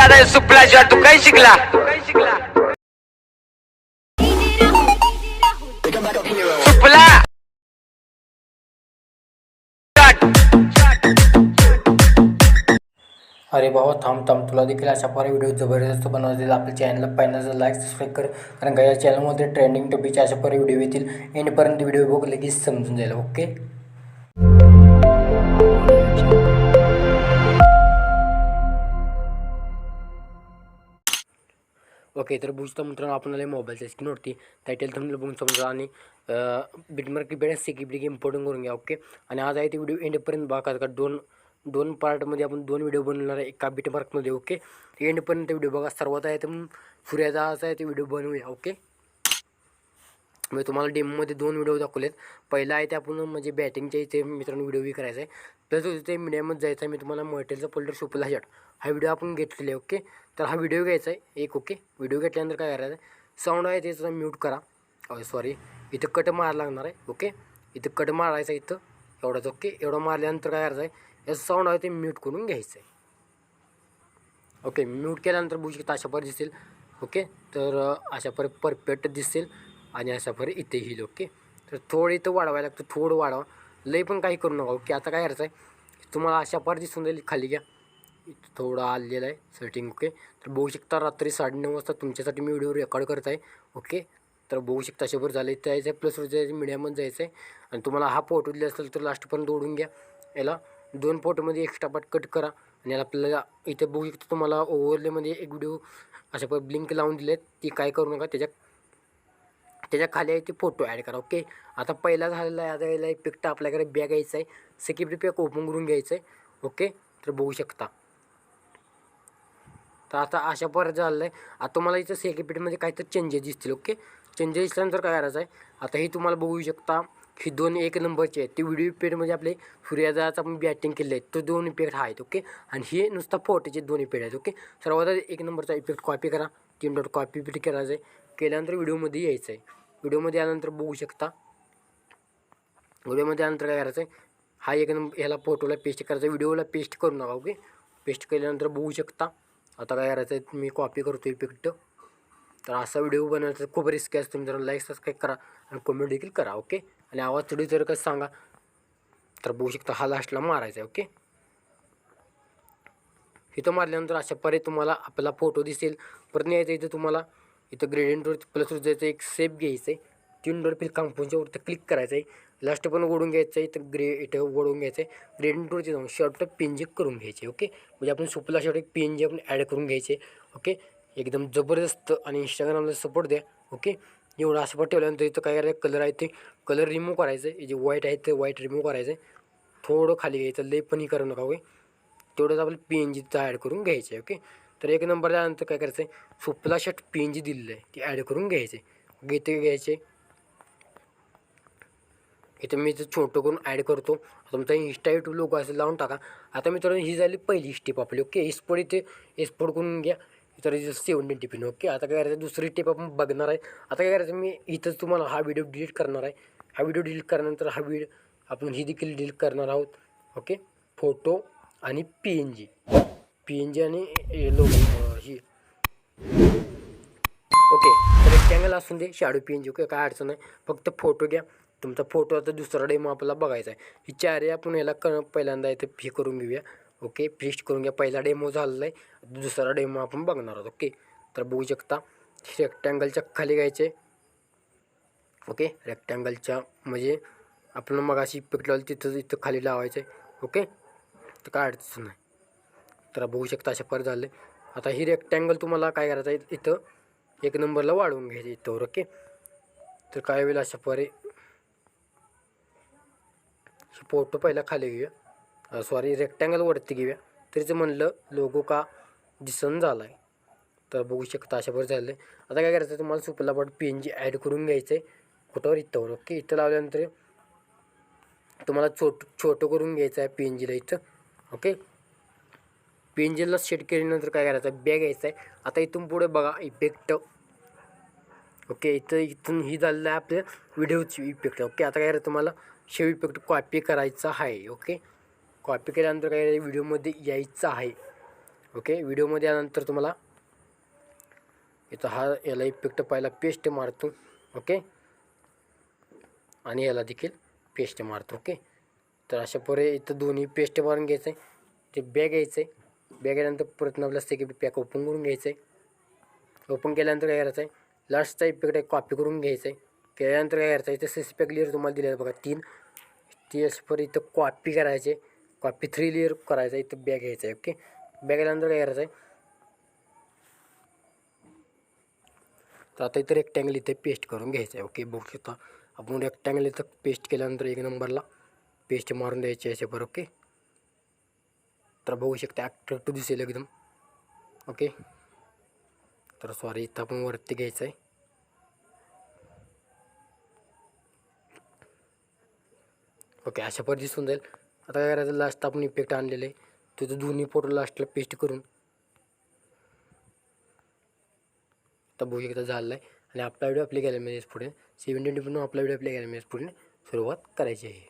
दादा सुपला तू काही शिकला? सुपला? अरे भावा थांब थांब. तुला देखील अशा प्रकारे व्हिडिओ जबरदस्त बनवतील आपल्या चॅनलला पहिल्यांदा लाईक सबस्क्राईब कर. कारण का या चॅनलमध्ये ट्रेंडिंग टॉपिकच्या अशा प्रकारे व्हिडिओ येतील. एंडपर्यंत व्हिडिओ बघ लगेच समजून जाईल ओके ओके तर बुजता मित्रांनो आपण आले मोबाईलच्या स्क्रीनवरती टायटल थंबल बघून समजा आणि बिटमार्क बेड सेकी ब्रिक इम्पॉर्टंट करून घ्या ओके आणि आज आहे ते व्हिडिओ एंडपर्यंत बघा का दोन दोन पार्टमध्ये आपण दोन व्हिडिओ बनवणार आहे एका बिटमार्कमध्ये ओके एंडपर्यंत व्हिडिओ बघा. सर्वात आहे तर सूर्याचा आहे ते व्हिडिओ बनवूया ओके मी तुम्हाला डेमोमध्ये दोन व्हिडिओ दाखवलेत. पहिला आहे ते आपण म्हणजे बॅटिंगच्या इथे मित्रांनो व्हिडिओ बी करायचा आहे. प्लस इथे मीडियममध्ये जायचं आहे. मी तुम्हाला मटेरियलचा फोल्डर शोपला शर्ट हा व्हिडिओ आपण घेतलेला आहे ओके? तर हा व्हिडिओ घ्यायचा आहे. एक ओके? व्हिडिओ घेतल्यानंतर काय करायचं आहे? साऊंड आहे त्याचा म्यूट करा. सॉरी इथं कट मारायला लागणार आहे ओके? इथं कट मारायचा इथं. एवढंच ओके? एवढं मारल्यानंतर काय करायचं आहे? याचं साऊंड आहे ते म्यूट करून घ्यायचं आहे. ओके? म्यूट केल्यानंतर बघू शकता अशा पर दिसेल ओके? तर अशा पर परफेक्ट दिसेल. आणि असा फर इथे हिल ओके? तर थोडं इथं वाढवायला लागतं थोडं वाढवा. लई पण काही करू नका ओके? आता काय करायचं आहे? तुम्हाला अशा फार दिसून जाईल खाली घ्या. इथं थोडं आलेलं आहे सेटिंग ओके? तर बघू शकता रात्री साडेनऊ वाजता तुमच्यासाठी मी व्हिडिओ रेकॉर्ड करत आहे ओके? तर बघू शकता अशावर झालं इथे जायचं आहे प्लस जायचं मीडियामध्ये जायचं आहे आणि तुम्हाला हा फोटो दिला असेल तर लास्टपर्यंत ओढून घ्या. याला दोन फोटोमध्ये एक्स्ट्रा पार्ट कट करा. आणि याला आपल्याला इथे बघू शकता तुम्हाला ओव्हरलेमध्ये एक व्हिडिओ अशा पण ब्लिंक लावून दिले ती काय करू नका त्याच्या त्याच्याखाली आहे ते फोटो ॲड करा ओके आता पहिला झालेला आहे आता याला इफेक्ट आपल्याकडे बॅग यायचं आहे. सिक्युरिटी पॅक ओपन करून घ्यायचं आहे ओके तर बघू शकता. तर आता अशा परत झालेलं आहे. आता तुम्हाला इथं सेक्युरिटीमध्ये काहीतरी चेंजेस दिसतील ओके चेंजेस दिसल्यानंतर काय करायचं आहे? आता हे तुम्हाला बघू शकता ही दोन एक नंबरचे आहेत. ते व्हिडिओ इफेक्टमध्ये आपले सूर्यादाचं आपण बॅटिंग केले आहेत तो दोन इफेक्ट आहेत ओके आणि हे नुसता फोटोचे दोन इफेक्ट आहेत ओके सर्वात एक नंबरचा इफेक्ट कॉपी करा. तीन डॉट कॉपी पेट करायचं आहे. केल्यानंतर व्हिडिओमध्ये यायचं आहे. व्हिडिओमध्ये आल्यानंतर बघू शकता. व्हिडिओमध्ये आल्यानंतर काय करायचं आहे हा एक नंबर ह्याला फोटोला पेस्ट करायचा व्हिडिओला पेस्ट करू नका ओके पेस्ट केल्यानंतर बघू शकता. आता काय करायचं आहे मी कॉपी करतो इफेक्ट तर असा व्हिडिओ बनवायचा खूप रिस्क असतो मित्रांनो. लाईक सबस्क्राईब करा आणि कमेंट देखील करा ओके आणि आवाज थोडी जर कसं सांगा तर बघू शकता हा लास्टला मारायचा आहे ओके इथं मारल्यानंतर अशा पर्याय तुम्हाला आपला फोटो दिसेल. परत न्यायचं इथं तुम्हाला इथं ग्रेडियंटवर प्लस जायचं एक सेप घ्यायचं आहे तीन डोर फिल कांपूनच्या वरती क्लिक करायचं आहे लास्ट पण ओढून घ्यायचं आहे इथं ग्रे इथं ओढून घ्यायचं आहे ग्रेडियंटवरती जाऊन शर्ट पीएनजी करून घ्यायचे ओके म्हणजे आपण सुपला शर्ट एक पीएनजी आपण ॲड करून घ्यायचे ओके एकदम जबरदस्त आणि इंस्टाग्रामला सपोर्ट द्या ओके एवढं असं पण ठेवल्यानंतर इथं काय करायचं कलर आहे ते कलर रिमूव्ह करायचं आहे जे व्हाईट आहे ते व्हाईट रिमूव्ह करायचं आहे थोडं खाली घ्यायचं लई पण करू नका ओके तेवढंच आपलं पी एन जीचं ॲड करून घ्यायचं आहे ओके तर एक नंबर झाल्यानंतर काय करायचं आहे सुपला शर्ट पी जी दिलेलं आहे ते ॲड करून घ्यायचे. घेते घ्यायचे? इथं मी ते छोटं करून ॲड करतो. तुमचा इंस्टा युट्यूब लोक असेल लावून टाका. आता मित्रांनो ही झाली पहिली स्टेप आपली ओके इस्पोड इथे इस्पोड करून घ्या. तर सेवन्टीन टिफिन ओके आता काय करायचं दुसरी टिप आपण बघणार आहे. आता काय करायचं मी इथंच तुम्हाला हा व्हिडिओ डिलीट करणार आहे. हा व्हिडिओ डिलीट करण्यानंतर हा व्हिडिओ आपण ही देखील डिलीट करणार आहोत ओके फोटो आणि P N G P N G आणि लो ही. ओके रेक्टँगल असून दे शाडू पी एन जी ओके काय अडचण नाही. फक्त फोटो घ्या. तुमचा फोटो आता दुसरा डेमो आपल्याला बघायचा आहे. ही चार आपण याला क पहिल्यांदा इथे फी करून घेऊया. ओके पेस्ट करून घ्या. पहिला डेमो झालेला आहे. दुसरा डेमो आपण बघणार आहोत. ओके तर बघू शकता रेक्टँगलच्या खाली घ्यायचे. ओके रेक्टँगलच्या म्हणजे आपण मग अशी इफेक्ट तिथं इथं खाली लावायचं आहे. ओके तर काय अडचण नाही. तर बघू शकता अशा पर झाले. आता ही रेक्टँगल तुम्हाला काय करायचं आहे? इथं एक नंबरला वाढवून घ्यायचं इथं ओके तर काय होईल अशा परे फोटो पहिला खाली घेऊया. सॉरी रेक्टँगल वरती घेऊया. तरीच म्हणलं लोगो का दिसन झाला आहे तर बघू शकता अशा झालं झालं. आता काय करायचं तुम्हाला सुपला बॉट पी एन जी ॲड करून घ्यायचं आहे. कुठंवर? इथंवर ओके इथं लावल्यानंतर तुम्हाला छोट छोटं करून घ्यायचं आहे पी एन जीला इथं ओके पी शेट सेट केल्यानंतर काय करायचं? बॅग यायचं आहे. आता इथून पुढे बघा इफेक्ट ओके इथं इथून ही झालेलं आहे आपल्या व्हिडिओची इफेक्ट ओके आता काय करायचं तुम्हाला? शेव इफेक्ट कॉपी करायचा आहे. ओके कॉपी केल्यानंतर काय व्हिडिओमध्ये यायचं आहे. ओके व्हिडिओमध्ये आल्यानंतर तुम्हाला इथं हा याला इफेक्ट पाहिला पेस्ट मारतो. ओके आणि याला देखील पेस्ट मारतो. ओके तर अशा परे इथं दोन्ही पेस्ट मारून घ्यायचं आहे. ते बॅग घ्यायचं आहे. बॅग गेल्यानंतर परत आपल्याला की पॅक ओपन करून घ्यायचं आहे ओपन केल्यानंतर काय करायचं आहे लास्टचा इफेक्ट आहे कॉपी करून घ्यायचं आहे केल्यानंतर काय करायचं आहे इथं पॅक लिअर तुम्हाला दिलेलं बघा तीन. ती पर इथं कॉपी करायचे. कॉपी थ्री लेअर करायचं आहे इथं बॅग घ्यायचं आहे ओके बॅग आल्यानंतर काय करायचं आहे तर आता इथं रेक्टँगल इथे पेस्ट करून घ्यायचं आहे ओके बघू शकता. आपण रेक्टँगल इथं पेस्ट केल्यानंतर एक नंबरला पेस्ट मारून द्यायची याच्यावर ओके तर बघू शकता ॲट्रॅक्टिव्ह दिसेल एकदम. ओके तर सॉरी इथं आपण वरती घ्यायचं आहे ओके अशा पर दिसून जाईल. आता काय करायचं लास्ट आपण इफेक्ट आणलेलं आहे. तिथं दोन्ही फोटो लास्टला पेस्ट करून. आता बघू शकता झालेला आहे. आणि आपला व्हिडिओ आपल्या गॅलरीमध्ये पुढे. सेवन ट्वेंटी पण आपला व्हिडिओ आपल्या गॅलरीमध्ये पुढे सुरुवात करायची आहे.